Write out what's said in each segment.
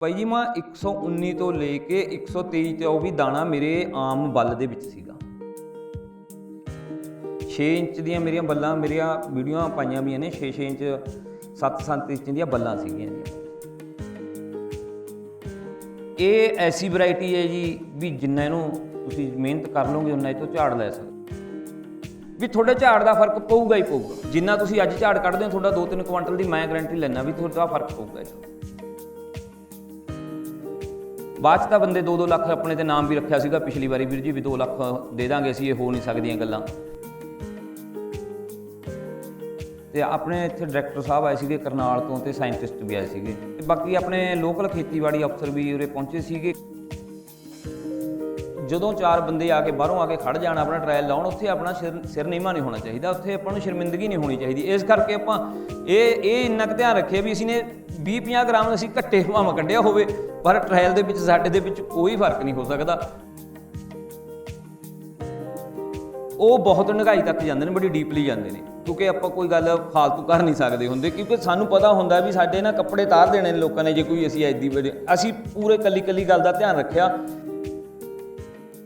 ਭਾਈ ਜੀ, ਮੈਂ 119 ਤੋਂ ਲੈ ਕੇ 123 ਤੇ ਉਹ ਵੀ ਦਾਣਾ ਮੇਰੇ ਆਮ ਬੱਲ ਦੇ ਵਿੱਚ ਸੀਗਾ। 6 ਇੰਚ ਦੀਆਂ ਮੇਰੀਆਂ ਬੱਲਾਂ, ਮੇਰੀਆਂ ਵੀਡੀਓਆਂ ਪਾਈਆਂ ਵੀਆਂ ਨੇ 6-6 ਇੰਚ 7-7 ਇੰਚ ਦੀਆਂ ਬੱਲਾਂ ਸੀਗੀਆਂ ਜੀ। ਇਹ ਐਸੀ ਵੈਰਾਈਟੀ ਹੈ ਜੀ ਵੀ ਜਿੰਨਾ ਇਹਨੂੰ ਤੁਸੀਂ ਮਿਹਨਤ ਕਰ ਲਓਗੇ, ਉਨਾ ਇਹ ਤੋਂ ਝਾੜ ਲੈ ਸਕਦੇ ਵੀ ਤੁਹਾਡੇ ਝਾੜ ਦਾ ਫ਼ਰਕ ਪਊਗਾ ਹੀ ਪਊਗਾ। ਜਿੰਨਾ ਤੁਸੀਂ ਅੱਜ ਝਾੜ ਕੱਢਦੇ ਹੋ, ਤੁਹਾਡਾ 2-3 ਕੁਇੰਟਲ ਦੀ ਮੈਂ ਗਾਰੰਟੀ ਲੈਣਾ ਵੀ ਤੁਹਾਡਾ ਫ਼ਰਕ ਪਊਗਾ ਇਹ ਬਾਅਦ 'ਚ ਤਾਂ ਬੰਦੇ 2-2 ਲੱਖ ਆਪਣੇ ਤੇ ਨਾਮ ਵੀ ਰੱਖਿਆ ਸੀਗਾ, ਪਿਛਲੀ ਵਾਰੀ ਵੀਰ ਜੀ ਵੀ 2 ਲੱਖ ਦੇ ਦਾਂਗੇ ਅਸੀਂ, ਇਹ ਹੋ ਨਹੀਂ ਸਕਦੀਆਂ ਗੱਲਾਂ। ਤੇ ਆਪਣੇ ਇੱਥੇ ਡਾਇਰੈਕਟਰ ਸਾਹਿਬ ਆਏ ਸੀਗੇ ਕਰਨਾਲ ਤੋਂ ਤੇ ਸਾਇੰਟਿਸਟ ਵੀ ਆਏ ਸੀਗੇ। ਤੇ ਬਾਕੀ ਆਪਣੇ ਲੋਕਲ ਖੇਤੀਬਾੜੀ ਅਫਸਰ ਵੀ ਉਰੇ ਪਹੁੰਚੇ ਸੀਗੇ। ਜਦੋਂ ਚਾਰ ਬੰਦੇ ਆ ਕੇ ਬਾਹਰੋਂ ਆ ਕੇ ਖੜ ਜਾਣ, ਆਪਣਾ ਟ੍ਰਾਇਲ ਲਾਉਣ, ਉੱਥੇ ਆਪਣਾ ਸਿਰ ਸਿਰ ਨਹੀਂ ਹੋਣਾ ਚਾਹੀਦਾ। ਉੱਥੇ ਆਪਾਂ ਨੂੰ ਸ਼ਰਮਿੰਦਗੀ ਨਹੀਂ ਹੋਣੀ ਚਾਹੀਦੀ। ਇਸ ਕਰਕੇ ਆਪਾਂ ਇਹ ਇਹ ਇੰਨਾ ਕੁ ਧਿਆਨ ਰੱਖਿਆ ਵੀ ਅਸੀਂ ਨੇ 20-50 ਗ੍ਰਾਮ ਅਸੀਂ ਘੱਟੇ ਭਾਵੇਂ ਕੱਢਿਆ ਹੋਵੇ, ਪਰ ਟ੍ਰਾਇਲ ਦੇ ਵਿੱਚ, ਸਾਡੇ ਦੇ ਵਿੱਚ ਕੋਈ ਫ਼ਰਕ ਨਹੀਂ ਹੋ ਸਕਦਾ। ਉਹ ਬਹੁਤ ਡੂੰਘਾਈ ਤੱਕ ਜਾਂਦੇ ਨੇ, ਬੜੀ ਡੀਪਲੀ ਜਾਂਦੇ ਨੇ, ਕਿਉਂਕਿ ਆਪਾਂ ਕੋਈ ਗੱਲ ਫਾਲਤੂ ਕਰ ਨਹੀਂ ਸਕਦੇ ਹੁੰਦੇ, ਕਿਉਂਕਿ ਸਾਨੂੰ ਪਤਾ ਹੁੰਦਾ ਵੀ ਸਾਡੇ ਨਾ ਕੱਪੜੇ ਤਾਰ ਦੇਣੇ ਨੇ ਲੋਕਾਂ ਨੇ, ਜੇ ਕੋਈ ਅਸੀਂ ਐਦੀ ਬੜੇ ਅਸੀਂ ਪੂਰੇ ਕੱਲੀ ਕੱਲੀ ਗੱਲ ਦਾ ਧਿਆਨ ਰੱਖਿਆ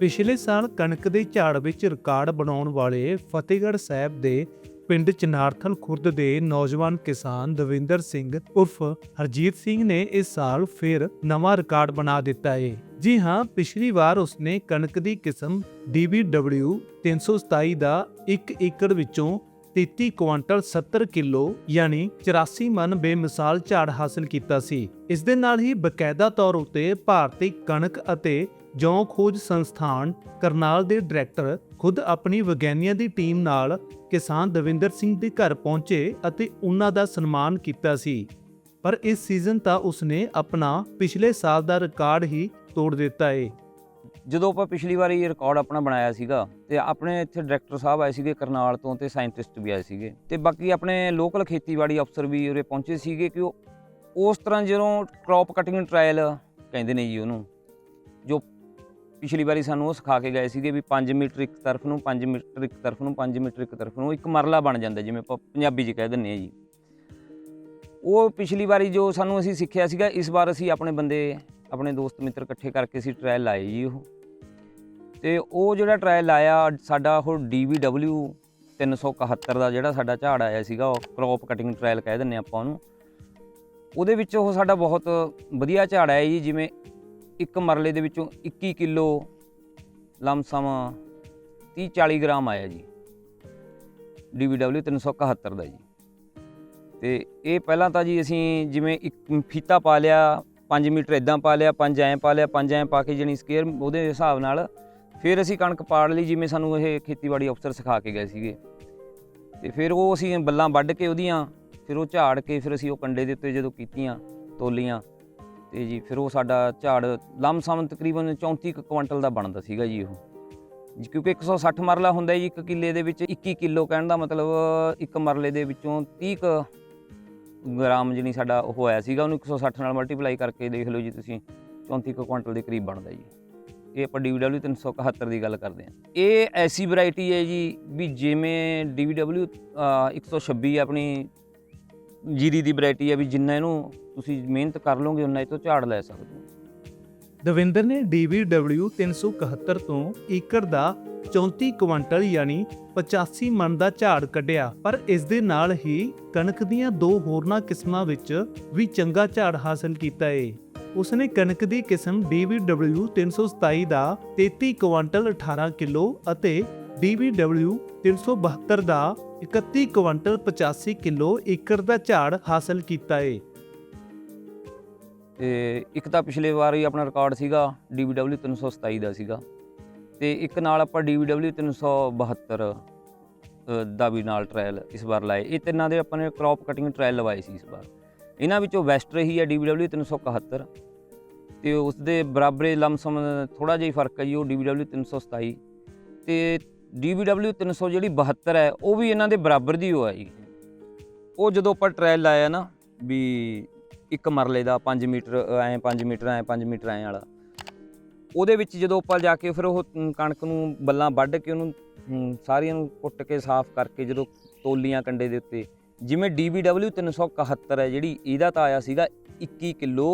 ਪਿਛਲੇ ਸਾਲ ਕਣਕ ਦੇ ਝਾੜ ਵਿੱਚ ਰਿਕਾਰਡ ਬਣਾਉਣ ਵਾਲੇ ਫਤਿਹਗੜ੍ਹ ਸਾਹਿਬ ਦੇ ਪਿੰਡ ਚਨਾਰਥਲ ਖੁਰਦ ਦੇ ਨੌਜਵਾਨ ਕਿਸਾਨ ਦਵਿੰਦਰ ਸਿੰਘ ਉਰਫ ਹਰਜੀਤ ਸਿੰਘ ਨੇ ਇਸ ਸਾਲ ਫਿਰ ਨਵਾਂ ਰਿਕਾਰਡ ਬਣਾ ਦਿੱਤਾ ਹੈ ਜੀ ਹਾਂ, ਪਿਛਲੀ ਵਾਰ ਉਸਨੇ ਕਣਕ ਦੀ ਕਿਸਮ DBW 327 ਦਾ 1 ਏਕੜ ਵਿੱਚੋਂ 33 ਕੁਆਂਟਲ 70 ਕਿਲੋ, ਯਾਨੀ 84 ਮਨ ਬੇਮਿਸਾਲ ਝਾੜ ਹਾਸਲ ਕੀਤਾ ਸੀ। ਇਸ ਦੇ ਨਾਲ ਹੀ ਬਕਾਇਦਾ ਤੌਰ ਉਤੇ ਭਾਰਤੀ ਕਣਕ ਅਤੇ ਜੌਂ ਖੋਜ ਸੰਸਥਾਨ ਕਰਨਾਲ ਦੇ ਡਾਇਰੈਕਟਰ ਖੁਦ ਆਪਣੀ ਵਿਗਿਆਨੀਆਂ ਦੀ ਟੀਮ ਨਾਲ ਕਿਸਾਨ ਦਵਿੰਦਰ ਸਿੰਘ ਦੇ ਘਰ ਪਹੁੰਚੇ ਅਤੇ ਉਹਨਾਂ ਦਾ ਸਨਮਾਨ ਕੀਤਾ ਸੀ। ਪਰ ਇਸ ਸੀਜ਼ਨ ਤਾਂ ਉਸਨੇ ਆਪਣਾ ਪਿਛਲੇ ਸਾਲ ਦਾ ਰਿਕਾਰਡ ਹੀ ਤੋੜ ਦਿੱਤਾ ਏ। ਜਦੋਂ ਆਪਾਂ ਪਿਛਲੀ ਵਾਰੀ ਇਹ ਰਿਕਾਰਡ ਆਪਣਾ ਬਣਾਇਆ ਸੀਗਾ ਤੇ ਆਪਣੇ ਇੱਥੇ ਡਾਇਰੈਕਟਰ ਸਾਹਿਬ ਆਏ ਸੀਗੇ ਕਰਨਾਲ ਤੋਂ ਤੇ ਸਾਇੰਟਿਸਟ ਵੀ ਆਏ ਸੀਗੇ ਤੇ ਬਾਕੀ ਆਪਣੇ ਲੋਕਲ ਖੇਤੀਬਾੜੀ ਅਫਸਰ ਵੀ ਉਰੇ ਪਹੁੰਚੇ ਸੀਗੇ ਕਿ ਉਹ ਉਸ ਤਰ੍ਹਾਂ ਜਦੋਂ ਕ੍ਰੌਪ ਕਟਿੰਗ ਟ੍ਰਾਇਲ ਕਹਿੰਦੇ ਨੇ ਜੀ ਉਹਨੂੰ, ਜੋ ਪਿਛਲੀ ਵਾਰੀ ਸਾਨੂੰ ਉਹ ਸਿਖਾ ਕੇ ਗਏ ਸੀਗੇ ਵੀ 5 ਮੀਟਰ ਇੱਕ ਤਰਫ ਨੂੰ 5 ਮੀਟਰ ਇੱਕ ਤਰਫ ਨੂੰ 5 ਮੀਟਰ ਇੱਕ ਤਰਫ ਨੂੰ, ਇੱਕ ਮਰਲਾ ਬਣ ਜਾਂਦਾ ਜਿਵੇਂ ਆਪਾਂ ਪੰਜਾਬੀ 'ਚ ਕਹਿ ਦਿੰਦੇ ਆ ਜੀ। ਉਹ ਪਿਛਲੀ ਵਾਰੀ ਜੋ ਸਾਨੂੰ ਅਸੀਂ ਸਿੱਖਿਆ ਸੀਗਾ, ਇਸ ਵਾਰ ਅਸੀਂ ਆਪਣੇ ਬੰਦੇ ਆਪਣੇ ਦੋਸਤ ਮਿੱਤਰ ਇਕੱਠੇ ਕਰਕੇ ਅਸੀਂ ਟ੍ਰਾਇਲ ਲਾਏ ਜੀ ਉਹ। ਤੇ ਉਹ ਜਿਹੜਾ ਟ੍ਰਾਇਲ ਆਇਆ, ਸਾਡਾ ਉਹ DVW 371 ਦਾ ਜਿਹੜਾ ਸਾਡਾ ਝਾੜ ਆਇਆ ਸੀਗਾ, ਉਹ ਕ੍ਰੌਪ ਕਟਿੰਗ ਟ੍ਰਾਇਲ ਕਹਿ ਦਿੰਨੇ ਆਪਾਂ ਉਹਨੂੰ। ਉਹਦੇ ਵਿੱਚ ਉਹ ਸਾਡਾ ਬਹੁਤ ਵਧੀਆ ਝਾੜ ਆਇਆ ਜੀ, ਜਿਵੇਂ ਇੱਕ ਮਰਲੇ ਦੇ ਵਿੱਚੋਂ 21 ਕਿਲੋ ਲਮਸਮ 30 40 ਗ੍ਰਾਮ ਆਇਆ ਜੀ। DVW 371 ਦਾ ਜੀ। ਤੇ ਇਹ ਪਹਿਲਾਂ ਤਾਂ ਜੀ ਅਸੀਂ ਜਿਵੇਂ ਇੱਕ ਫੀਤਾ ਪਾ ਲਿਆ 5 ਮੀਟਰ ਇਦਾਂ ਪਾ ਲਿਆ 5 ਐਂ ਪਾ ਲਿਆ 5 ਐਂ ਪਾ ਕੇ ਜਣੀ ਸਕੇਅਰ ਉਹਦੇ ਹਿਸਾਬ ਨਾਲ ਫਿਰ ਅਸੀਂ ਕਣਕ ਪਾੜ ਲਈ ਜਿਵੇਂ ਸਾਨੂੰ ਇਹ ਖੇਤੀਬਾੜੀ ਅਫਸਰ ਸਿਖਾ ਕੇ ਗਏ ਸੀਗੇ। ਤੇ ਫਿਰ ਉਹ ਅਸੀਂ ਬੱਲਾਂ ਵੱਢ ਕੇ ਉਹਦੀਆਂ, ਫਿਰ ਉਹ ਝਾੜ ਕੇ ਫਿਰ ਅਸੀਂ ਉਹ ਕੰਡੇ ਦੇ ਉੱਤੇ ਜਦੋਂ ਕੀਤੀਆਂ ਤੋਲੀਆਂ, ਤੇ ਜੀ ਫਿਰ ਉਹ ਸਾਡਾ ਝਾੜ ਲਮਸਮ ਤਕਰੀਬਨ 34 ਕੁ ਕੁਇੰਟਲ ਦਾ ਬਣਦਾ ਸੀਗਾ ਜੀ ਉਹ। ਜੀ ਕਿਉਂਕਿ 160 ਮਰਲਾ ਹੁੰਦਾ ਜੀ, ਇੱਕ ਕਿੱਲੇ ਦੇ ਵਿੱਚ 21 ਕਿਲੋ ਕਹਿਣ ਦਾ ਮਤਲਬ ਇੱਕ ਮਰਲੇ ਦੇ ਵਿੱਚੋਂ 30 ਕੁ ਗ੍ਰਾਮ ਜਿਹਨੀ ਸਾਡਾ ਉਹ ਹੋਇਆ ਸੀਗਾ ਉਹਨੂੰ 160 ਨਾਲ ਮਲਟੀਪਲਾਈ ਕਰਕੇ ਦੇਖ ਲਓ ਜੀ ਤੁਸੀਂ 34 ਕੁ ਕੁਇੰਟਲ ਦੇ ਕਰੀਬ ਬਣਦਾ ਜੀ। ਇਹ ਆਪਾਂ DVW 371 ਦੀ ਗੱਲ ਕਰਦੇ ਹਾਂ। ਇਹ ਐਸੀ ਵੈਰਾਈਟੀ ਹੈ ਜੀ ਵੀ ਜਿਵੇਂ DVW ਅ, 126 ਆਪਣੀ ਜੀਰੀ ਦੀ ਵੈਰਾਈਟੀ ਹੈ ਵੀ ਜਿੰਨਾ ਇਹਨੂੰ ਤੁਸੀਂ ਮਿਹਨਤ ਕਰ ਲਓਗੇ ਉਨਾ ਇਹ ਤੋਂ ਝਾੜ ਲੈ ਸਕਦੇ ਹੋ। ਦਵਿੰਦਰ ਨੇ DBW 371 ਤੋਂ ਏਕੜ ਦਾ 34 ਕੁਇੰਟਲ ਯਾਨੀ 85 ਮਣ ਦਾ ਝਾੜ ਕੱਢਿਆ, ਪਰ ਇਸ ਦੇ ਨਾਲ ਹੀ ਕਣਕ ਦੀਆਂ ਦੋ ਹੋਰਨਾਂ ਕਿਸਮਾਂ ਵਿੱਚ ਵੀ ਚੰਗਾ ਝਾੜ ਹਾਸਲ ਕੀਤਾ ਏ। ਉਸਨੇ ਕਣਕ ਦੀ ਕਿਸਮ DBW 327 ਦਾ 33 ਕੁਇੰਟਲ 18 ਕਿਲੋ ਅਤੇ DBW 372 ਦਾ 31 ਕੁਇੰਟਲ 85 ਕਿਲੋ ਏਕੜ ਦਾ ਝਾੜ ਹਾਸਲ ਕੀਤਾ ਏ। ਤੇ ਇੱਕ ਤਾਂ ਪਿਛਲੇ ਵਾਰ ਹੀ ਆਪਣਾ ਰਿਕਾਰਡ ਸੀਗਾ DVW 327 ਦਾ ਸੀਗਾ ਤੇ ਇੱਕ ਨਾਲ ਆਪਾਂ DVW 372 ਅ, ਦਾ ਵੀ ਨਾਲ ਟ੍ਰਾਇਲ ਇਸ ਵਾਰ ਲਾਏ। ਇਹ ਤਿੰਨਾਂ ਦੇ ਆਪਾਂ ਨੇ ਕ੍ਰੌਪ ਕਟਿੰਗ ਟ੍ਰਾਇਲ ਲਵਾਏ ਸੀ ਇਸ ਵਾਰ। ਇਹਨਾਂ ਵਿੱਚੋਂ ਵੈਸਟ ਰਹੀ ਹੈ DVW 371 ਤੇ ਉਸ ਦੇ ਬਰਾਬਰੇ ਲਮਸਮ ਥੋੜਾ ਜਿਹਾ ਹੀ ਫ਼ਰਕ ਹੈ ਜੀ ਉਹ DVW 327 ਤੇ DVW 300 ਜਿਹੜੀ 72 ਹੈ ਉਹ ਵੀ ਇਹਨਾਂ ਦੇ ਬਰਾਬਰ ਦੀ ਹੋ ਹੈ ਜੀ ਉਹ ਜਦੋਂ ਆਪਾਂ ਟ੍ਰਾਇਲ ਲਾਇਆ ਨਾ ਵੀ ਇੱਕ ਮਰਲੇ ਦਾ 5 ਮੀਟਰ ਐ 5 ਮੀਟਰ, ਐ 5 ਮੀਟਰ, ਐ ਵਾਲਾ। ਉਹਦੇ ਵਿੱਚ ਜਦੋਂ ਆਪਾਂ ਜਾ ਕੇ ਫਿਰ ਉਹ ਕਣਕ ਨੂੰ ਬੱਲਾਂ ਵੱਢ ਕੇ ਉਹਨੂੰ ਸਾਰੀਆਂ ਨੂੰ ਕੁੱਟ ਕੇ ਸਾਫ਼ ਕਰਕੇ ਜਦੋਂ ਤੋਲੀਆਂ ਕੰਡੇ ਦੇ ਉੱਤੇ, ਜਿਵੇਂ DBW 371 ਹੈ, ਜਿਹੜੀ ਇਹਦਾ ਤਾਂ ਆਇਆ ਸੀਗਾ 21 ਕਿਲੋ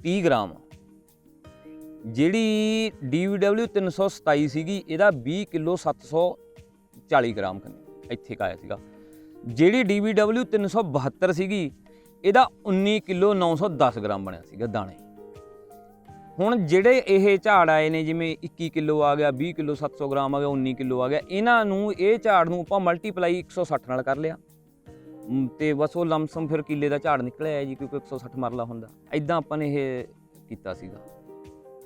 30 ਗ੍ਰਾਮ। ਜਿਹੜੀ DVW 327 ਸੀਗੀ, ਇਹਦਾ 20 ਕਿਲੋ 740 ਗ੍ਰਾਮ ਕਨੀ ਇੱਥੇ ਕਾਇਆ ਸੀਗਾ। ਜਿਹੜੀ DVW 372 ਸੀਗੀ ਇਹਦਾ 19 ਕਿਲੋ 910 ਗ੍ਰਾਮ ਬਣਿਆ ਸੀਗਾ ਦਾਣੇ। ਹੁਣ ਜਿਹੜੇ ਇਹ ਝਾੜ ਆਏ ਨੇ ਜਿਵੇਂ 21 ਕਿਲੋ ਆ ਗਿਆ 20 ਕਿਲੋ 700 ਗ੍ਰਾਮ ਆ ਗਿਆ 19 ਕਿਲੋ ਆ ਗਿਆ ਇਹਨਾਂ ਨੂੰ ਇਹ ਝਾੜ ਨੂੰ ਆਪਾਂ ਮਲਟੀਪਲਾਈ 160 ਨਾਲ ਕਰ ਲਿਆ। ਮ, ਤੇ ਬਸ ਉਹ ਲਮਸਮ ਫਿਰ ਕਿੱਲੇ ਦਾ ਝਾੜ ਨਿਕਲਿਆ ਜੀ ਕਿਉਂਕਿ 160 ਮਰਲਾ ਹੁੰਦਾ। ਐਦਾਂ ਆਪਾਂ ਨੇ ਇਹ ਕੀਤਾ ਸੀਗਾ।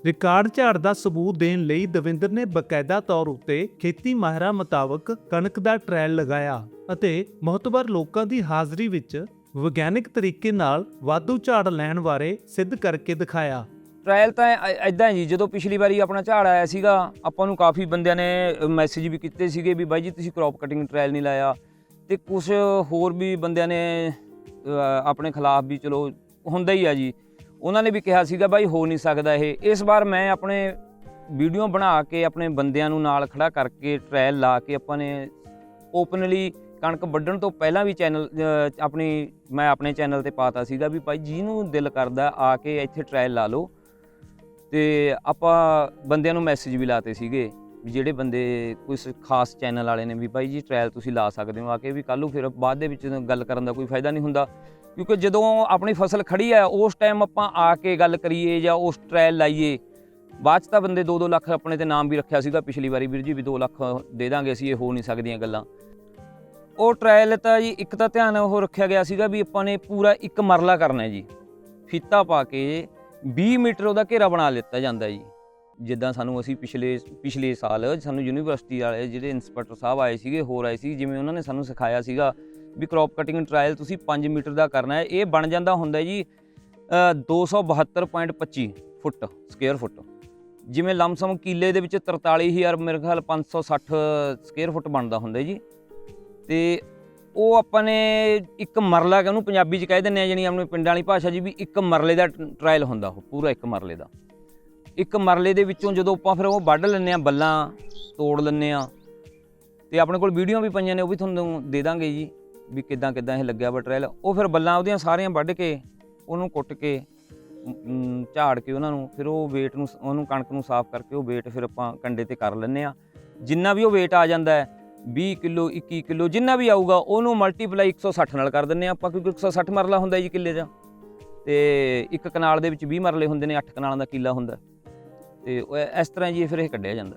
ਰਿਕਾਰਡ ਝਾੜ ਦਾ ਸਬੂਤ ਦੇਣ ਲਈ ਦਵਿੰਦਰ ਨੇ ਬਕਾਇਦਾ ਤੌਰ ਉੱਤੇ ਖੇਤੀ ਮਾਹਿਰਾਂ ਮੁਤਾਬਕ ਕਣਕ ਦਾ ਟ੍ਰਾਇਲ ਲਗਾਇਆ ਅਤੇ ਮਹੱਤਵਰ ਲੋਕਾਂ ਦੀ ਹਾਜ਼ਰੀ ਵਿੱਚ ਵਿਗਿਆਨਿਕ ਤਰੀਕੇ ਨਾਲ ਵਾਧੂ ਝਾੜ ਲੈਣ ਬਾਰੇ ਸਿੱਧ ਕਰਕੇ ਦਿਖਾਇਆ। ਟ੍ਰਾਇਲ ਤਾਂ ਐਦਾਂ ਜੀ, ਜਦੋਂ ਪਿਛਲੀ ਵਾਰੀ ਆਪਣਾ ਝਾੜ ਆਇਆ ਸੀਗਾ, ਆਪਾਂ ਨੂੰ ਕਾਫੀ ਬੰਦਿਆਂ ਨੇ ਮੈਸੇਜ ਵੀ ਕੀਤੇ ਸੀਗੇ ਵੀ ਬਾਈ ਜੀ ਤੁਸੀਂ ਕ੍ਰੌਪ ਕਟਿੰਗ ਟ੍ਰਾਇਲ ਨਹੀਂ ਲਾਇਆ। ਤੇ ਕੁਝ ਹੋਰ ਵੀ ਬੰਦਿਆਂ ਨੇ ਆਪਣੇ ਖਿਲਾਫ ਵੀ ਚਲੋ, ਹੁੰਦਾ ਹੀ ਆ ਜੀ। ਉਹਨਾਂ ਨੇ ਵੀ ਕਿਹਾ ਸੀਗਾ ਬਾਈ ਹੋ ਨਹੀਂ ਸਕਦਾ ਇਹ। ਇਸ ਵਾਰ ਮੈਂ ਆਪਣੇ ਵੀਡੀਓ ਬਣਾ ਕੇ ਆਪਣੇ ਬੰਦਿਆਂ ਨੂੰ ਨਾਲ ਖੜਾ ਕਰਕੇ ਟ੍ਰਾਇਲ ਲਾ ਕੇ ਆਪਾਂ ਨੇ ਓਪਨਲੀ ਕਣਕ ਵੱਢਣ ਤੋਂ ਪਹਿਲਾਂ ਵੀ ਚੈਨਲ ਆਪਣੀ, ਮੈਂ ਆਪਣੇ ਚੈਨਲ ਤੇ ਪਾਤਾ ਸੀਗਾ ਵੀ ਭਾਈ ਜਿਹਨੂੰ ਦਿਲ ਕਰਦਾ ਆ ਕੇ ਇੱਥੇ ਟ੍ਰਾਇਲ ਲਾ ਲਓ। ਤੇ ਆਪਾਂ ਬੰਦਿਆਂ ਨੂੰ ਮੈਸੇਜ ਵੀ ਲਾਤੇ ਸੀਗੇ ਵੀ ਜਿਹੜੇ ਬੰਦੇ ਕੋਈ ਖਾਸ ਚੈਨਲ ਵਾਲੇ ਨੇ ਵੀ ਭਾਈ ਜੀ ਟ੍ਰਾਇਲ ਤੁਸੀਂ ਲਾ ਸਕਦੇ ਹੋ, ਆ ਕੇ ਵੀ ਕੱਲ੍ਹ ਨੂੰ ਫਿਰ ਬਾਅਦ ਦੇ ਵਿੱਚ ਗੱਲ ਕਰਨ ਦਾ ਕੋਈ ਫਾਇਦਾ ਨਹੀਂ ਹੁੰਦਾ। ਕਿਉਂਕਿ ਜਦੋਂ ਆਪਣੀ ਫਸਲ ਖੜੀ ਆ ਉਸ ਟਾਈਮ ਆਪਾਂ ਆ ਕੇ ਗੱਲ ਕਰੀਏ ਜਾਂ ਉਸ ਟ੍ਰਾਇਲ ਲਾਈਏ, ਬਾਅਦ ਚ ਤਾਂ ਬੰਦੇ 2-2 ਲੱਖ ਆਪਣੇ ਤੇ ਨਾਮ ਵੀ ਰੱਖਿਆ ਸੀਗਾ ਪਿਛਲੀ ਵਾਰੀ ਵੀਰ ਜੀ ਵੀ 2 ਲੱਖ ਦੇ ਦਾਂਗੇ ਅਸੀਂ, ਇਹ ਹੋ ਨਹੀਂ ਸਕਦੀਆਂ ਗੱਲਾਂ। ਉਹ ਟ੍ਰਾਇਲ ਤਾਂ ਜੀ ਇੱਕ ਤਾਂ ਧਿਆਨ ਉਹ ਰੱਖਿਆ ਗਿਆ ਸੀਗਾ ਵੀ ਆਪਾਂ ਨੇ ਪੂਰਾ ਇੱਕ ਮਰਲਾ ਕਰਨਾ ਜੀ। ਫੀਤਾ ਪਾ ਕੇ 20 ਮੀਟਰ ਉਹਦਾ ਘੇਰਾ ਬਣਾ ਲਿੱਤਾ ਜਾਂਦਾ ਜੀ। ਜਿੱਦਾਂ ਸਾਨੂੰ ਅਸੀਂ ਪਿਛਲੇ ਪਿਛਲੇ ਸਾਲ ਸਾਨੂੰ ਯੂਨੀਵਰਸਿਟੀ ਵਾਲੇ ਜਿਹੜੇ ਇੰਸਪੈਕਟਰ ਸਾਹਿਬ ਆਏ ਸੀਗੇ ਹੋਰ ਆਏ ਸੀ ਜਿਵੇਂ ਉਹਨਾਂ ਨੇ ਸਾਨੂੰ ਸਿਖਾਇਆ ਸੀਗਾ ਵੀ ਕ੍ਰੌਪ ਕਟਿੰਗ ਟ੍ਰਾਇਲ ਤੁਸੀਂ 5 ਮੀਟਰ ਦਾ ਕਰਨਾ ਹੈ। ਇਹ ਬਣ ਜਾਂਦਾ ਹੁੰਦਾ ਹੈ ਜੀ ਅ, 272.25 ਫੁੱਟ ਸਕੁਅਰ ਫੁੱਟ। ਜਿਵੇਂ ਲਮਸਮ ਕਿਲੇ ਦੇ ਵਿੱਚ 43000 ਮੇਰੇ ਖਿਆਲ 560 ਸਕੁਅਰ ਫੁੱਟ ਬਣਦਾ ਹੁੰਦਾ ਜੀ। ਤੇ ਉਹ ਆਪਾਂ ਨੇ ਇੱਕ ਮਰਲਾ ਕਿ ਉਹਨੂੰ ਪੰਜਾਬੀ ਚ ਕਹਿ ਦਿੰਦੇ ਆ ਜਾਨੀ ਆਪਣੇ ਪਿੰਡਾਂ ਵਾਲੀ ਭਾਸ਼ਾ ਜੀ ਵੀ ਇੱਕ ਮਰਲੇ ਦਾ ਟ੍ਰਾਇਲ ਹੁੰਦਾ ਉਹ, ਪੂਰਾ ਇੱਕ ਮਰਲੇ ਦਾ। ਇੱਕ ਮਰਲੇ ਦੇ ਵਿੱਚੋਂ ਜਦੋਂ ਆਪਾਂ ਫਿਰ ਉਹ ਵੱਢ ਲੈਂਦੇ ਆ ਬੱਲਾਂ ਤੋੜ ਲੈਂਦੇ ਆ ਤੇ ਆਪਣੇ ਕੋਲ ਵੀਡੀਓ ਵੀ ਪਈਆਂ ਨੇ, ਉਹ ਵੀ ਤੁਹਾਨੂੰ ਦੇ ਦਾਂਗੇ ਜੀ, ਵੀ ਕਿਦਾਂ ਕਿਦਾਂ ਇਹ ਲੱਗਿਆ ਵਾ ਟ੍ਰਾਇਲ ਉਹ ਫਿਰ ਬੱਲਾਂ ਉਹਦੀਆਂ ਸਾਰੀਆਂ ਵੱਢ ਕੇ, ਉਹਨੂੰ ਕੁੱਟ ਕੇ ਝਾੜ ਕੇ ਉਹਨਾਂ ਨੂੰ, ਫਿਰ ਉਹ weight ਨੂੰ ਉਹਨੂੰ ਕਣਕ ਨੂੰ ਸਾਫ਼ ਕਰਕੇ ਉਹ weight ਫਿਰ ਆਪਾਂ ਕੰਡੇ ਤੇ ਕਰ ਲੈਂਦੇ ਆ ਜਿੰਨਾ ਵੀ ਉਹ weight ਆ ਜਾਂਦਾ ਹੈ 20 ਕਿਲੋ 21 ਕਿਲੋ, ਜਿੰਨਾ ਵੀ ਆਊਗਾ, ਉਹਨੂੰ ਮਲਟੀਪਲਾਈ 160 ਨਾਲ ਕਰ ਦਿੰਨੇ ਆ ਆਪਾਂ, ਕਿਉਂਕਿ 160 ਮਰਲਾ ਹੁੰਦਾ ਜੀ ਕਿੱਲੇ ਦਾ ਤੇ ਇੱਕ ਕਨਾਲ ਦੇ ਵਿੱਚ 20 ਮਰਲੇ ਹੁੰਦੇ ਨੇ 8 ਕਨਾਲਾਂ ਦਾ ਕਿੱਲਾ ਹੁੰਦਾ। ਤੇ ਇਸ ਤਰ੍ਹਾਂ ਜੀ ਫਿਰ ਇਹ ਕੱਢਿਆ ਜਾਂਦਾ।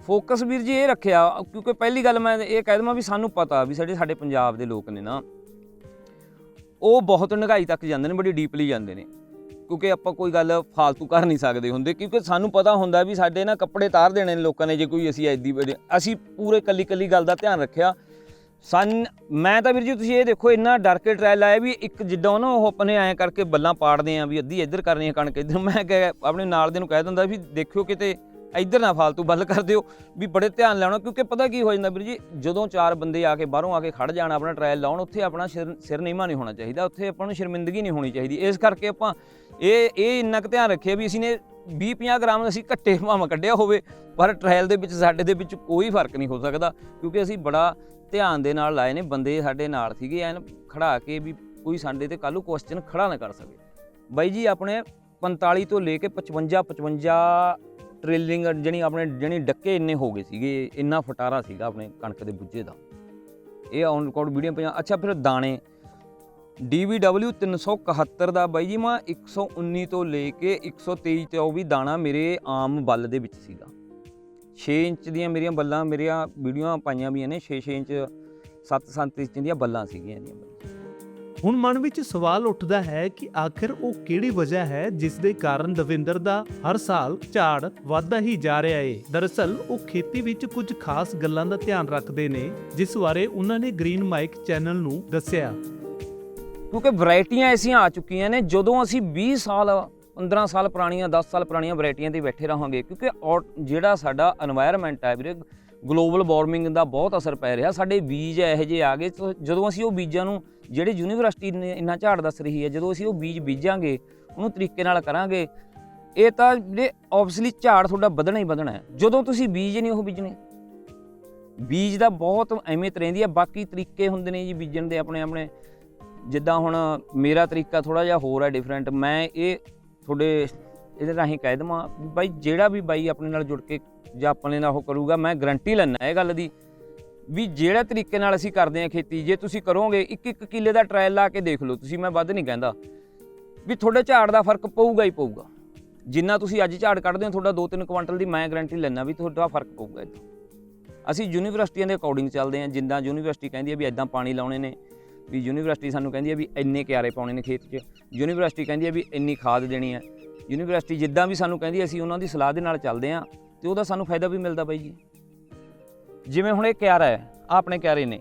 ਫੋਕਸ ਵੀਰ ਜੀ ਇਹ ਰੱਖਿਆ, ਕਿਉਂਕਿ ਪਹਿਲੀ ਗੱਲ ਮੈਂ ਇਹ ਕਹਿ ਦਵਾਂ ਵੀ ਸਾਨੂੰ ਪਤਾ ਵੀ ਸਾਡੇ ਸਾਡੇ ਪੰਜਾਬ ਦੇ ਲੋਕ ਨੇ ਨਾ, ਉਹ ਬਹੁਤ ਡੂੰਘਾਈ ਤੱਕ ਜਾਂਦੇ ਨੇ, ਬੜੀ ਡੀਪਲੀ ਜਾਂਦੇ ਨੇ। ਕਿਉਂਕਿ ਆਪਾਂ ਕੋਈ ਗੱਲ ਫਾਲਤੂ ਕਰ ਨਹੀਂ ਸਕਦੇ ਹੁੰਦੇ, ਕਿਉਂਕਿ ਸਾਨੂੰ ਪਤਾ ਹੁੰਦਾ ਵੀ ਸਾਡੇ ਨਾ ਕੱਪੜੇ ਤਾਰ ਦੇਣੇ ਨੇ ਲੋਕਾਂ ਨੇ ਜੇ ਕੋਈ ਅਸੀਂ ਐਦੀ ਬੜੇ- ਅਸੀਂ ਪੂਰੇ ਕੱਲੀ ਕੱਲੀ ਗੱਲ ਦਾ ਧਿਆਨ ਰੱਖਿਆ। ਸਨ, ਮੈਂ ਤਾਂ ਵੀਰ ਜੀ ਤੁਸੀਂ ਇਹ ਦੇਖੋ, ਇੰਨਾ ਡਰ ਕੇ ਟ੍ਰਾਇਲ ਲਾਇਆ ਵੀ ਇੱਕ ਜਿੱਦਾਂ ਨਾ ਉਹ ਆਪਣੇ ਐਂ ਕਰਕੇ ਬੱਲਾਂ ਪਾੜਦੇ ਆ ਵੀ ਅੱਧੀ ਇੱਧਰ ਕਰਨੀ ਆ ਕਣਕ, ਇੱਧਰ ਮੈਂ ਕਹਿ, ਆਪਣੇ ਨਾਲ ਦੇ ਨੂੰ ਕਹਿ ਦਿੰਦਾ ਵੀ ਦੇਖਿਓ ਕਿਤੇ ਇੱਧਰ ਨਾ ਫਾਲਤੂ ਬੱਲ ਕਰ ਦਿਓ, ਵੀ ਬੜੇ ਧਿਆਨ ਲਾਉਣਾ, ਕਿਉਂਕਿ ਪਤਾ ਕੀ ਹੋ ਜਾਂਦਾ ਵੀਰ ਜੀ, ਜਦੋਂ ਚਾਰ ਬੰਦੇ ਆ ਕੇ ਬਾਹਰੋਂ ਆ ਕੇ ਖੜ ਜਾਣ ਆਪਣਾ ਟ੍ਰਾਇਲ ਲਾਉਣ, ਉੱਥੇ ਆਪਣਾ ਸਿਰ ਸਿਰ ਨੀਵਾਂ ਨਹੀਂ ਹੋਣਾ ਚਾਹੀਦਾ, ਉੱਥੇ ਆਪਾਂ ਨੂੰ ਸ਼ਰਮਿੰਦਗੀ ਨਹੀਂ ਹੋਣੀ ਚਾਹੀਦੀ। ਇਸ ਕਰਕੇ ਆਪਾਂ ਇਹ ਇਹ ਇੰਨਾ ਕੁ ਧਿਆਨ ਰੱਖਿਆ ਵੀ ਅਸੀਂ ਨੇ 20 50 ਗ੍ਰਾਮ ਅਸੀਂ ਘੱਟੇ ਭਾਵੇਂ ਕੱਢਿਆ ਹੋਵੇ, ਪਰ ਟ੍ਰਾਇਲ ਦੇ ਵਿੱਚ, ਸਾਡੇ ਦੇ ਵਿੱਚ ਕੋਈ ਫ਼ਰਕ ਨਹੀਂ ਹੋ ਸਕਦਾ, ਕਿਉਂਕਿ ਅਸੀਂ ਬੜਾ ਧਿਆਨ ਦੇ ਨਾਲ ਲਾਏ ਨੇ, ਬੰਦੇ ਸਾਡੇ ਨਾਲ ਸੀਗੇ, ਐਨ ਖੜਾ ਕੇ ਵੀ ਕੋਈ ਸਾਡੇ ਤੇ ਕੱਲ੍ਹ ਨੂੰ ਕੁਐਸਚਨ ਖੜਾ ਨਾ ਕਰ ਸਕੇ। ਬਾਈ ਜੀ, ਆਪਣੇ 45 ਤੋਂ ਲੈ ਕੇ 55 55 ਟ੍ਰੇਲਿੰਗ ਜਣੀ ਆਪਣੇ, ਜਣੀ ਡੱਕੇ ਇੰਨੇ ਹੋ ਗਏ ਸੀਗੇ, ਇੰਨਾ ਫਟਾਰਾ ਸੀਗਾ ਆਪਣੇ ਕਣਕ ਦੇ ਬੁੱਝੇ ਦਾ। ਇਹ ਔਨ ਰਿਕਾਰਡ ਵੀਡੀਓ ਪਈਆਂ ਅੱਛਾ ਫਿਰ ਦਾਣੇ। DVW 371 ਦਾ ਬਾਈ ਜੀ, ਮੈਂ 119 ਤੋਂ ਲੈ ਕੇ 123 ਤੇ ਉਹ ਵੀ ਦਾਣਾ ਮੇਰੇ ਆਮ ਬੱਲ ਦੇ ਵਿੱਚ ਸੀਗਾ। 6 ਇੰਚ ਦੀਆਂ ਮੇਰੀਆਂ ਬੱਲਾਂ, ਮੇਰੀਆਂ ਵੀਡੀਓਆਂ ਪਾਈਆਂ ਵੀਆਂ ਨੇ 6-6 ਇੰਚ 7-7 ਇੰਚ ਦੀਆਂ ਬੱਲਾਂ ਸੀਗੀਆਂ ਇਹਦੀਆਂ। ਹੁਣ ਮਨ ਵਿੱਚ ਸਵਾਲ ਉੱਠਦਾ ਹੈ ਕਿ ਆਖਿਰ ਉਹ ਕਿਹੜੀ ਵਜ੍ਹਾ ਹੈ ਜਿਸ ਦੇ ਕਾਰਨ ਦਵਿੰਦਰ ਦਾ ਹਰ ਸਾਲ ਝਾੜ ਵੱਧਦਾ ਹੀ ਜਾ ਰਿਹਾ ਏ। ਦਰਅਸਲ, ਉਹ ਖੇਤੀ ਵਿੱਚ ਕੁਝ ਖਾਸ ਗੱਲਾਂ ਦਾ ਧਿਆਨ ਰੱਖਦੇ ਨੇ, ਜਿਸ ਬਾਰੇ ਉਹਨਾਂ ਨੇ ਗ੍ਰੀਨ ਮਾਈਕ ਚੈਨਲ ਨੂੰ ਦੱਸਿਆ। ਕਿਉਂਕਿ ਵੈਰਾਈਟੀਆਂ ਐਸੀਆਂ ਆ ਚੁੱਕੀਆਂ ਨੇ, ਜਦੋਂ ਅਸੀਂ 20 ਸਾਲ 15 ਸਾਲ ਪੁਰਾਣੀਆਂ 10 ਸਾਲ ਪੁਰਾਣੀਆਂ ਵੈਰਾਈਟੀਆਂ ਤੇ ਬੈਠੇ ਰਹਾਂਗੇ, ਕਿਉਂਕਿ ਜਿਹੜਾ ਸਾਡਾ এনवायरमेंट ਹੈ ਵੀਰੇ ਗਲੋਬਲ ਵਾਰਮਿੰਗ ਦਾ ਬਹੁਤ ਅਸਰ ਪੈ ਰਿਹਾ। ਸਾਡੇ ਬੀਜ ਇਹੋ ਜਿਹੇ ਆ ਗਏ। ਜਦੋਂ ਅਸੀਂ ਉਹ ਬੀਜਾਂ ਨੂੰ, ਜਿਹੜੇ ਯੂਨੀਵਰਸਿਟੀ ਨੇ ਇੰਨਾ ਝਾੜ ਦੱਸ ਰਹੀ ਹੈ, ਜਦੋਂ ਅਸੀਂ ਉਹ ਬੀਜ ਬੀਜਾਂਗੇ, ਉਹਨੂੰ ਤਰੀਕੇ ਨਾਲ ਕਰਾਂਗੇ, ਇਹ ਤਾਂ ਜਿਹੜੇ ਆਬਵੀਅਸਲੀ ਝਾੜ ਤੁਹਾਡਾ ਵਧਣਾ ਹੀ ਵਧਣਾ ਹੈ। ਜਦੋਂ ਤੁਸੀਂ ਬੀਜ ਨਹੀਂ ਉਹ ਬੀਜਣੇ, ਬੀਜ ਦਾ ਬਹੁਤ ਅਹਿਮੀਅਤ ਰਹਿੰਦੀ ਹੈ, ਬਾਕੀ ਤਰੀਕੇ ਹੁੰਦੇ ਨੇ ਜੀ ਬੀਜਣ ਦੇ ਆਪਣੇ ਆਪਣੇ। ਜਿੱਦਾਂ ਹੁਣ ਮੇਰਾ ਤਰੀਕਾ ਥੋੜਾ ਜਿਹਾ ਹੋਰ ਹੈ ਡਿਫਰੈਂਟ ਮੈਂ ਇਹ ਤੁਹਾਡੇ ਇਹਦੇ ਰਾਹੀਂ ਕਹਿ ਦੇਵਾਂ ਵੀ ਬਾਈ ਜਿਹੜਾ ਵੀ ਬਾਈ ਆਪਣੇ ਨਾਲ ਜੁੜ ਕੇ ਜਾਂ ਆਪਣੇ ਨਾਲ ਉਹ ਕਰੂਗਾ, ਮੈਂ ਗਰੰਟੀ ਲੈਣਾ ਇਹ ਗੱਲ ਦੀ ਵੀ ਜਿਹੜਾ ਤਰੀਕੇ ਨਾਲ ਅਸੀਂ ਕਰਦੇ ਹਾਂ ਖੇਤੀ, ਜੇ ਤੁਸੀਂ ਕਰੋਗੇ ਇੱਕ ਇੱਕ ਕਿੱਲੇ ਦਾ ਟ੍ਰਾਇਲ ਲਾ ਕੇ ਦੇਖ ਲਓ, ਤੁਸੀਂ ਮੈਂ ਵੱਧ ਨਹੀਂ ਕਹਿੰਦਾ ਵੀ ਤੁਹਾਡੇ ਝਾੜ ਦਾ ਫ਼ਰਕ ਪਊਗਾ ਹੀ ਪਊਗਾ। ਜਿੰਨਾ ਤੁਸੀਂ ਅੱਜ ਝਾੜ ਕੱਢਦੇ ਹੋ, ਤੁਹਾਡਾ 2-3 ਕੁਇੰਟਲ ਦੀ ਮੈਂ ਗਰੰਟੀ ਲੈਣਾ ਵੀ ਤੁਹਾਡਾ ਫ਼ਰਕ ਪਊਗਾ ਇੱਥੇ। ਅਸੀਂ ਯੂਨੀਵਰਸਿਟੀਆਂ ਦੇ ਅਕੋਰਡਿੰਗ ਚੱਲਦੇ ਹਾਂ, ਜਿੰਦਾਂ ਯੂਨੀਵਰਸਿਟੀ ਕਹਿੰਦੀ ਹੈ ਵੀ ਐਦਾਂ ਪਾਣੀ ਲਾਉਣੇ ਨੇ, ਵੀ ਯੂਨੀਵਰਸਿਟੀ ਸਾਨੂੰ ਕਹਿੰਦੀ ਹੈ ਵੀ ਇੰਨੇ ਕਿਆਰੇ ਪਾਉਣੇ ਨੇ ਖੇਤ 'ਚ, ਯੂਨੀਵਰਸਿਟੀ ਕਹਿੰਦੀ ਹੈ ਵੀ ਇੰਨੀ ਖਾਦ ਦੇਣੀ ਹੈ। ਯੂਨੀਵਰਸਿਟੀ ਜਿੱਦਾਂ ਵੀ ਸਾਨੂੰ ਕਹਿੰਦੀ ਅਸੀਂ ਉਹਨਾਂ ਦੀ ਸਲਾਹ ਦੇ ਨਾਲ ਚੱਲਦੇ ਹਾਂ ਤੇ ਉਹਦਾ ਸਾਨੂੰ ਫਾਇਦਾ ਵੀ ਮਿਲਦਾ ਬਾਈ ਜੀ। ਜਿਵੇਂ ਹੁਣ ਇਹ ਕਿਆਰਾ ਹੈ, ਆਹ ਆਪਣੇ ਕਿਆਰੇ ਨੇ।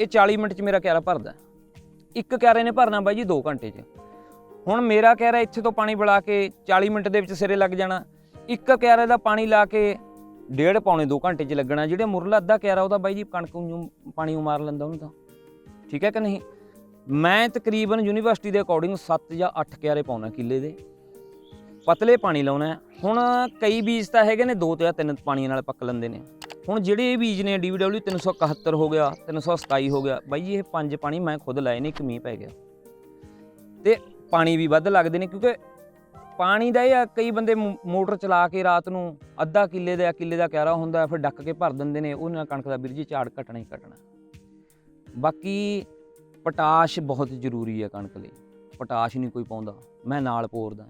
ਇਹ 40 ਮਿੰਟ 'ਚ ਮੇਰਾ ਕਿਆਰਾ ਭਰਦਾ ਇੱਕ ਕਿਆਰੇ ਨੇ ਭਰਨਾ ਬਾਈ ਜੀ 2 ਘੰਟੇ 'ਚ। ਹੁਣ ਮੇਰਾ ਕਿਆਰਾ ਇੱਥੇ ਤੋਂ ਪਾਣੀ ਬੁਲਾ ਕੇ 40 ਮਿੰਟ ਦੇ ਵਿੱਚ ਸਿਰੇ ਲੱਗ ਜਾਣਾ। ਇੱਕ ਕਿਆਰੇ ਦਾ ਪਾਣੀ ਲਾ ਕੇ ਡੇਢ ਪੌਣੇ 2 ਘੰਟੇ 'ਚ ਲੱਗਣਾ। ਜਿਹੜੇ ਮੁਰਲਾ ਅੱਧਾ ਕਿਆਰਾ ਉਹਦਾ ਬਾਈ ਜੀ ਕਣਕ ਨੂੰ ਪਾਣੀ ਉਮਾਰ ਲੈਂਦਾ ਉਹਨੂੰ ਤਾਂ। ਠੀਕ ਹੈ ਕਿ ਨਹੀਂ? ਮੈਂ ਤਕਰੀਬਨ ਯੂਨੀਵਰਸਿਟੀ ਦੇ ਅਕੋਰਡਿੰਗ 7 ਜਾਂ 8 ਕਿਆਰੇ ਪਾਉਣਾ ਕਿੱਲੇ ਦੇ। ਪਤਲੇ ਪਾਣੀ ਲਾਉਣਾ ਹੁਣ ਕਈ ਬੀਜ ਤਾਂ ਹੈਗੇ ਨੇ, ਦੋ ਤੇ ਤਿੰਨ ਪਾਣੀਆਂ ਨਾਲ ਪੱਕ ਲੈਂਦੇ ਨੇ। ਹੁਣ ਜਿਹੜੇ ਇਹ ਬੀਜ ਨੇ DVW 371 ਹੋ ਗਿਆ 327 ਹੋ ਗਿਆ। ਬਾਈ ਜੀ ਇਹ ਪੰਜ ਪਾਣੀ ਮੈਂ ਖੁਦ ਲਾਏ ਨੇ, ਇੱਕ ਮੀਂਹ ਪੈ ਗਿਆ। ਤੇ ਪਾਣੀ ਵੀ ਵੱਧ ਲੱਗਦੇ ਨੇ, ਕਿਉਂਕਿ ਪਾਣੀ ਦਾ ਇਹ ਆ, ਕਈ ਬੰਦੇ ਮੋ- ਮੋਟਰ ਚਲਾ ਕੇ ਰਾਤ ਨੂੰ ਅੱਧਾ ਕਿੱਲੇ ਦਾ ਕਿੱਲੇ ਦਾ ਕਿਆਰਾ ਹੁੰਦਾ ਫਿਰ ਡੱਕ ਕੇ ਭਰ ਦਿੰਦੇ ਨੇ ਉਹਦੇ ਨਾਲ ਕਣਕ ਦਾ ਵੀਰ ਜੀ ਝਾੜ ਘਟਣਾ ਹੀ ਘਟਣਾ। ਬਾਕੀ ਪੋਟਾਸ਼ ਬਹੁਤ ਜ਼ਰੂਰੀ ਹੈ ਕਣਕ ਲਈ। ਪੋਟਾਸ਼ ਨਹੀਂ ਕੋਈ ਪਾਉਂਦਾ, ਮੈਂ ਨਾਲ ਪੋਰਦਾ।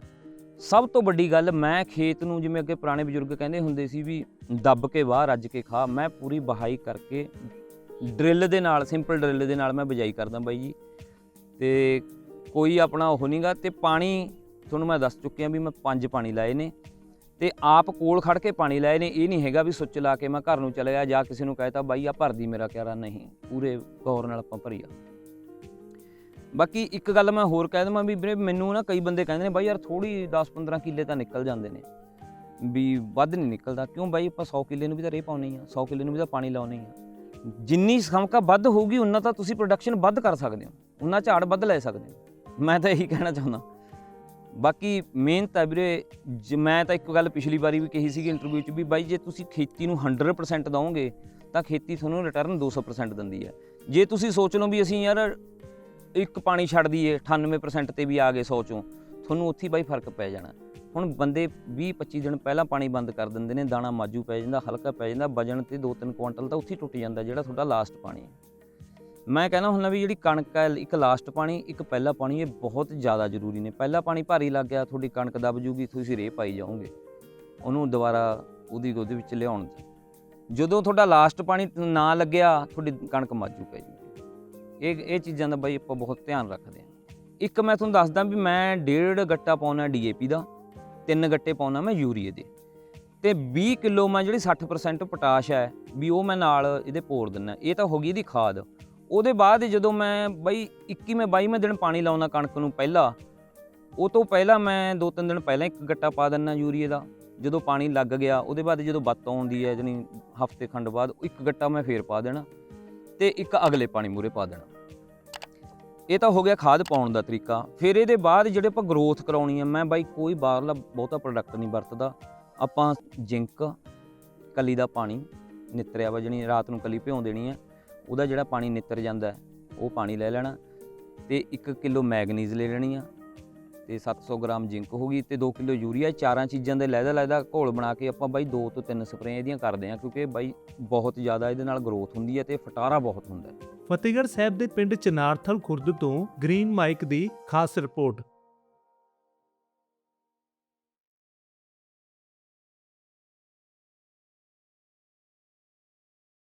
ਸਭ ਤੋਂ ਵੱਡੀ ਗੱਲ, ਮੈਂ ਖੇਤ ਨੂੰ ਜਿਵੇਂ ਅੱਗੇ ਪੁਰਾਣੇ ਬਜ਼ੁਰਗ ਕਹਿੰਦੇ ਹੁੰਦੇ ਸੀ ਵੀ ਦੱਬ ਕੇ ਬਾਹਰ ਰੱਜ ਕੇ ਖਾ, ਮੈਂ ਪੂਰੀ ਬਹਾਈ ਕਰਕੇ ਡਰਿੱਲ ਦੇ ਨਾਲ, ਸਿੰਪਲ ਡਰਿੱਲ ਦੇ ਨਾਲ ਮੈਂ ਬਿਜਾਈ ਕਰਦਾ ਬਾਈ ਜੀ। ਤੇ ਕੋਈ ਆਪਣਾ ਉਹ ਨਹੀਂਗਾ ਤੇ ਪਾਣੀ, ਤੁਹਾਨੂੰ ਮੈਂ ਦੱਸ ਚੁੱਕਿਆ ਵੀ ਮੈਂ ਪੰਜ ਪਾਣੀ ਲਾਏ ਨੇ ਤੇ ਆਪ ਕੋਲ ਖੜ ਕੇ ਪਾਣੀ ਲਾਏ ਨੇ, ਇਹ ਨਹੀਂ ਹੈਗਾ ਵੀ ਸੁੱਚ ਲਾ ਕੇ ਮੈਂ ਘਰ ਨੂੰ ਚਲੇ ਗਿਆ ਜਾਂ ਕਿਸੇ ਨੂੰ ਕਹਿਤਾ ਬਾਈ ਆ ਭਰਦੀ ਮੇਰਾ ਕਿਆਰਾ ਨਹੀਂ, ਪੂਰੇ ਗੌਰ ਨਾਲ ਆਪਾਂ ਭਰੀਆ। ਬਾਕੀ ਇੱਕ ਗੱਲ ਮੈਂ ਹੋਰ ਕਹਿ ਦਵਾਂ ਵੀ ਵੀਰੇ, ਮੈਨੂੰ ਨਾ ਕਈ ਬੰਦੇ ਕਹਿੰਦੇ ਨੇ ਬਾਈ ਯਾਰ ਥੋੜੀ 10-15 ਕਿੱਲੇ ਤਾਂ ਨਿਕਲ ਜਾਂਦੇ ਨੇ। ਵੀ ਵੱਧ ਨਹੀਂ ਨਿਕਲਦਾ। ਕਿਉਂ ਬਾਈ? ਆਪਾਂ 100 ਕਿੱਲੇ ਨੂੰ ਵੀ ਤਾਂ ਰੇ ਪਾਉਣੀ ਆ 100 ਕਿੱਲੇ ਨੂੰ ਵੀ ਤਾਂ ਪਾਣੀ ਲਾਉਣੀ ਆ ਜਿੰਨੀ ਸਮਕਾ ਵੱਧ ਹੋਊਗੀ, ਉਨਾ ਤਾਂ ਤੁਸੀਂ ਪ੍ਰੋਡਕਸ਼ਨ ਵੱਧ ਕਰ ਸਕਦੇ ਹੋ। ਉਨਾ ਝਾੜ ਵੱਧ ਲੈ ਸਕਦੇ ਹੋ। ਮੈਂ ਤਾਂ ਇਹੀ ਕਹਿਣਾ ਚਾਹੁੰਦਾ। ਬਾਕੀ ਮਿਹਨਤ ਹੈ ਵੀਰੇ, ਜ- ਮੈਂ ਤਾਂ ਇੱਕ ਗੱਲ ਪਿਛਲੀ ਵਾਰੀ ਵੀ ਕਹੀ ਸੀਗੀ ਇੰਟਰਵਿਊ 'ਚ ਵੀ ਬਾਈ ਜੇ ਤੁਸੀਂ ਖੇਤੀ ਨੂੰ 100% ਦਵੋਗੇ, ਤਾਂ ਖੇਤੀ ਤੁਹਾਨੂੰ ਰਿਟਰਨ 200% ਦਿੰਦੀ ਹੈ। ਜੇ ਤੁਸੀਂ ਸੋਚ ਲਓ ਵੀ ਅਸੀਂ ਯਾਰ ਇੱਕ ਪਾਣੀ ਛੱਡ ਦਈਏ 98% ਤੇ ਵੀ ਆ ਗਏ 100 ਚੋਂ। ਤੁਹਾਨੂੰ ਉੱਥੇ ਹੀ ਬਾਈ ਫ਼ਰਕ ਪੈ ਜਾਣਾ। ਹੁਣ ਬੰਦੇ 20 25 ਦਿਨ ਪਹਿਲਾਂ ਪਾਣੀ ਬੰਦ ਕਰ ਦਿੰਦੇ ਨੇ, ਦਾਣਾ ਮਾਜੂ ਪੈ ਜਾਂਦਾ, ਹਲਕਾ ਪੈ ਜਾਂਦਾ, ਵਜਨ ਤੇ 2-3 ਕੁਇੰਟਲ ਤਾਂ ਉੱਥੇ ਟੁੱਟ ਜਾਂਦਾ ਜਿਹੜਾ ਤੁਹਾਡਾ ਲਾਸਟ ਪਾਣੀ ਹੈ। ਮੈਂ ਕਹਿੰਦਾ ਹੁੰਦਾ ਵੀ ਜਿਹੜੀ ਕਣਕ ਹੈ, ਇੱਕ ਲਾਸਟ ਪਾਣੀ, ਇੱਕ ਪਹਿਲਾ ਪਾਣੀ, ਇਹ ਬਹੁਤ ਜ਼ਿਆਦਾ ਜ਼ਰੂਰੀ ਨੇ। ਪਹਿਲਾ ਪਾਣੀ ਭਾਰੀ ਲੱਗ ਗਿਆ, ਤੁਹਾਡੀ ਕਣਕ ਦਬ ਜੂਗੀ, ਤੁਸੀਂ ਰੇਹ ਪਾਈ ਜਾਓਗੇ। ਉਹਨੂੰ ਦੁਬਾਰਾ ਉਹਦੀ ਉਹਦੇ ਵਿੱਚ ਲਿਆਉਣ 'ਚ ਜਦੋਂ ਤੁਹਾਡਾ ਲਾਸਟ ਪਾਣੀ ਨਾ ਲੱਗਿਆ, ਤੁਹਾਡੀ ਕਣਕ ਮਾਜੂ ਪੈ ਜੂਗੀ। ਇਹ ਇਹ ਚੀਜ਼ਾਂ ਦਾ ਬਾਈ ਆਪਾਂ ਬਹੁਤ ਧਿਆਨ ਰੱਖਦੇ ਹਾਂ। ਇੱਕ ਮੈਂ ਤੁਹਾਨੂੰ ਦੱਸਦਾ ਵੀ ਮੈਂ ਡੇਢ ਗੱਟਾ ਪਾਉਣਾ ਡੀਏਪੀ ਦਾ, ਤਿੰਨ ਗੱਟੇ ਪਾਉਣਾ ਮੈਂ ਯੂਰੀਏ ਦੇ। ਤੇ 20 ਕਿਲੋ ਮੈਂ ਜਿਹੜੀ 60% ਪੋਟਾਸ਼ ਹੈ, ਵੀ ਉਹ ਮੈਂ ਨਾਲ ਇਹਦੇ ਪੋਰ ਦਿੰਨਾ। ਇਹ ਤਾਂ ਹੋ ਗਈ ਇਹਦੀ ਖਾਦ। ਉਹਦੇ ਬਾਅਦ ਜਦੋਂ ਮੈਂ ਬਈ 21ਵੇਂ 22ਵੇਂ ਦਿਨ ਪਾਣੀ ਲਾਉਣਾ ਕਣਕ ਨੂੰ ਪਹਿਲਾਂ, ਉਹ ਤੋਂ ਪਹਿਲਾਂ ਮੈਂ ਦੋ ਤਿੰਨ ਦਿਨ ਪਹਿਲਾਂ ਇੱਕ ਗੱਟਾ ਪਾ ਦਿੰਨਾ ਯੂਰੀਏ ਦਾ। ਜਦੋਂ ਪਾਣੀ ਲੱਗ ਗਿਆ, ਉਹਦੇ ਬਾਅਦ ਜਦੋਂ ਬੱਤ ਆਉਂਦੀ ਹੈ ਜਾਣੀ ਹਫ਼ਤੇ ਖੰਡ ਬਾਅਦ, ਇੱਕ ਗੱਟਾ ਮੈਂ ਫੇਰ ਪਾ ਦੇਣਾ ਤੇ ਇੱਕ ਅਗਲੇ ਪਾਣੀ ਮੂਰੇ ਪਾ ਦੇਣਾ। ਇਹ ਤਾਂ ਹੋ ਗਿਆ ਖਾਦ ਪਾਉਣ ਦਾ ਤਰੀਕਾ। ਫਿਰ ਇਹਦੇ ਬਾਅਦ ਜਿਹੜੇ ਆਪਾਂ ਗਰੋਥ ਕਰਾਉਣੀ ਆ, ਮੈਂ ਬਾਈ ਕੋਈ ਬਾਹਰਲਾ ਬਹੁਤਾ ਪ੍ਰੋਡਕਟ ਨਹੀਂ ਵਰਤਦਾ। ਆਪਾਂ ਜ਼ਿੰਕ ਕਲੀ ਦਾ ਪਾਣੀ ਨਿੱਤਰਿਆ ਵਾ, ਜਣੀ ਰਾਤ ਨੂੰ ਕਲੀ ਭਿਉਂ ਦੇਣੀ ਆ, ਉਹਦਾ ਜਿਹੜਾ ਪਾਣੀ ਨਿੱਤਰ ਜਾਂਦਾ ਉਹ ਪਾਣੀ ਲੈ ਲੈਣਾ। ਤੇ 1 ਕਿਲੋ ਮੈਗਨੀਜ਼ ਲੈ ਲੈਣੀ ਆ, ਤੇ 700 ਗ੍ਰਾਮ ਜ਼ਿੰਕ ਹੋ ਗਈ, ਤੇ 2 ਕਿਲੋ ਯੂਰੀਆ, ਚਾਰਾਂ ਚੀਜ਼ਾਂ ਦੇ ਲੈਦਾ ਲੈਦਾ ਘੋਲ ਬਣਾ ਕੇ ਆਪਾਂ ਬਾਈ 2 ਤੋਂ 3 ਸਪਰੇਆਂ ਇਹਦੀਆਂ ਕਰਦੇ ਆ, ਕਿਉਂਕਿ ਬਾਈ ਬਹੁਤ ਜ਼ਿਆਦਾ ਇਹਦੇ ਨਾਲ ਗਰੋਥ ਹੁੰਦੀ ਹੈ ਤੇ ਫਟਾਰਾ ਬਹੁਤ ਹੁੰਦਾ ਹੈ। ਫਤਿਹਗੜ੍ਹ ਸਾਹਿਬ ਦੇ ਪਿੰਡ ਚਨਾਰਥਲ ਖੁਰਦ ਤੋਂ ਗ੍ਰੀਨ ਮਾਈਕ ਦੀ ਖਾਸ ਰਿਪੋਰਟ।